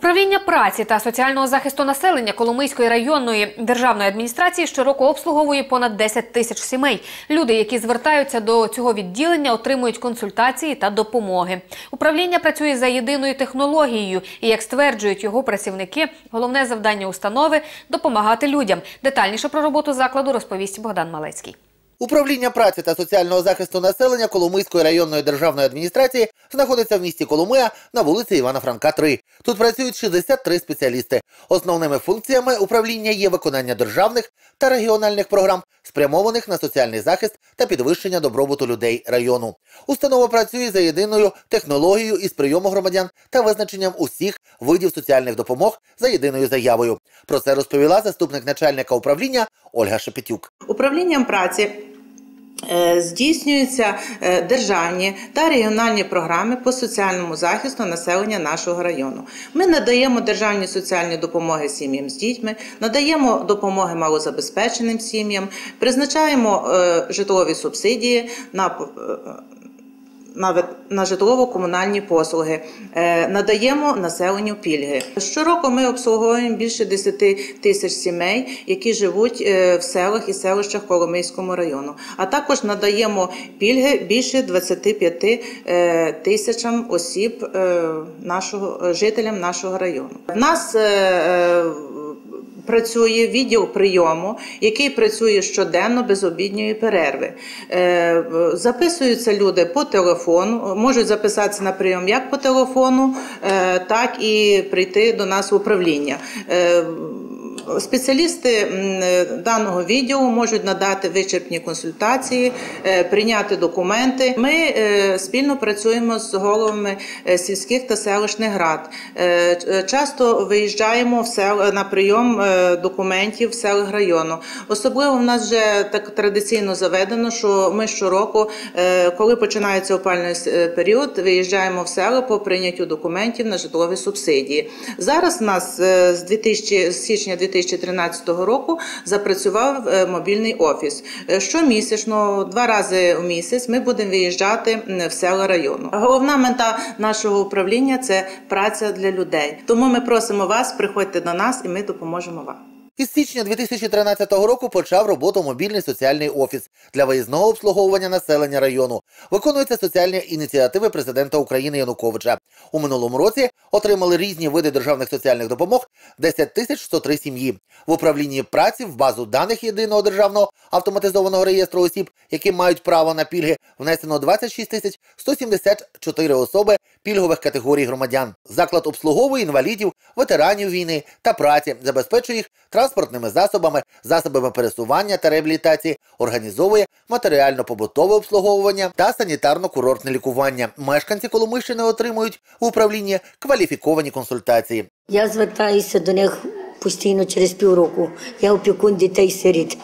Управління праці та соціального захисту населення Коломийської районної державної адміністрації щороку обслуговує понад 10 тисяч сімей. Люди, які звертаються до цього відділення, отримують консультації та допомоги. Управління працює за єдиною технологією, і як стверджують його працівники, головне завдання установи допомагати людям. Детальніше про роботу закладу розповість Богдан Малецький. Управління праці та соціального захисту населення Коломийської районної державної адміністрації знаходиться в місті Коломия на вулиці Івана Франка, 3. Тут працюють 63 спеціалісти. Основними функціями управління є виконання державних та регіональних програм, спрямованих на соціальний захист та підвищення добробуту людей району. Установа працює за єдиною технологією із прийому громадян та визначенням усіх видів соціальних допомог за єдиною заявою. Про це розповіла заступник начальника управління Ольга Шепетюк. Управлінням праці здійснюються е, державні та регіональні програми по соціальному захисту населення нашого району. Ми надаємо державні соціальні допомоги сім'ям з дітьми, надаємо допомоги малозабезпеченим сім'ям, призначаємо е, житлові субсидії на е, на, на житлово-комунальні послуги, е, надаємо населенню пільги. Щороку ми обслуговуємо більше 10 тисяч сімей, які живуть е, в селах і селищах Коломийському району. А також надаємо пільги більше 25 е, тисячам осіб нашого жителям нашого району. В нас Працює відділ прийому, який працює щоденно без обідньої перерви. Е, Записуються люди по телефону, можуть записатися на прийом як по телефону, е, так і прийти до нас в управління. Спеціалісти е, даного відділу можуть надати вичерпні консультації, е, прийняти документи. Ми е, спільно працюємо з головами сільських та селищних рад. Часто виїжджаємо в сел на прийом документів в селах району. Особливо в нас вже так традиційно заведено, що ми щороку, коли починається опальний період, виїжджаємо в село по прийняттю документів на житлові субсидії. Зараз у нас з 2000, з січня 2013 року запрацював е, мобільний офіс. Е, Щомісячно, два рази в місяць, ми будемо виїжджати в села району. Головна мета нашого управління це праця для людей. Тому ми просимо вас, приходьте до нас, і ми допоможемо вам. Із січня 2013 року почав роботу мобільний соціальний офіс для виїзного обслуговування населення району. Виконуються соціальні ініціативи президента України Януковича. У минулому році отримали різні види державних соціальних допомог 10 тисяч 103 сім'ї. В управлінні праці в базу даних єдиного державного автоматизованого реєстру осіб, які мають право на пільги, внесено 26 тисяч 174 особи пільгових категорій громадян. Заклад обслуговує інвалідів, ветеранів війни та праці, забезпечує їх транспортними засобами, засобами пересування та реабілітації, організовує матеріально-побутове обслуговування та санітарно-курортне лікування. Мешканці Коломийщини отримують в управлінні кваліфіковані консультації. Я звертаюся до них постійно через півроку. Я опікун дітей сиріт.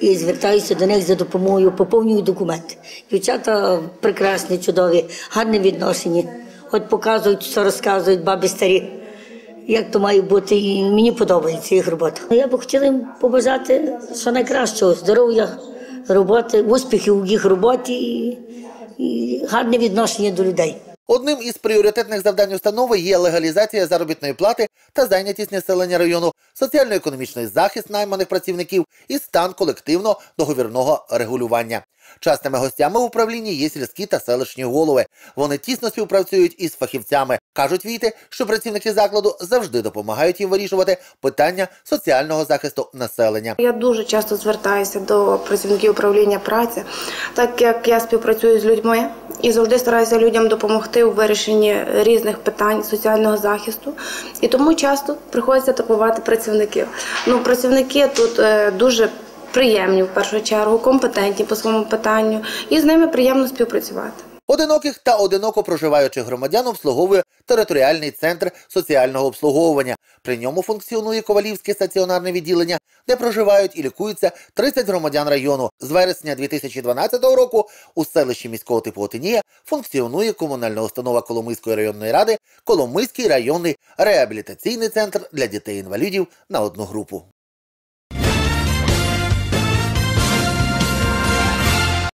І звертаюся до них за допомогою, поповнюю документи. Дівчата прекрасні, чудові, гарне відношення. От показують, що розказують баби старі, як то має бути, і мені подобається їх робота. Я б хотіла їм побажати що найкращого здоров'я, роботи, успіхів у їх роботі і, і гарне відношення до людей. Одним із пріоритетних завдань установи є легалізація заробітної плати та зайнятість населення району, соціально-економічний захист найманих працівників і стан колективно-договірного регулювання. Частими гостями в управлінні є сільські та селищні голови. Вони тісно співпрацюють із фахівцями. кажуть війти, що працівники закладу завжди допомагають їм вирішувати питання соціального захисту населення. Я дуже часто звертаюся до працівників управління праці, так як я співпрацюю з людьми і завжди стараюся людям допомогти у вирішенні різних питань соціального захисту. І тому часто приходиться атакувати працівників. Ну, працівники тут е, дуже приємні в першу чергу, компетентні по своєму питанню, і з ними приємно співпрацювати. Одиноких та одиноко проживаючих громадян обслуговує територіальний центр соціального обслуговування. При ньому функціонує Ковалівське стаціонарне відділення, де проживають і лікуються 30 громадян району. З вересня 2012 року у селищі міського типу Отинія функціонує комунальна установа Коломийської районної ради Коломийський районний реабілітаційний центр для дітей-інвалідів на одну групу.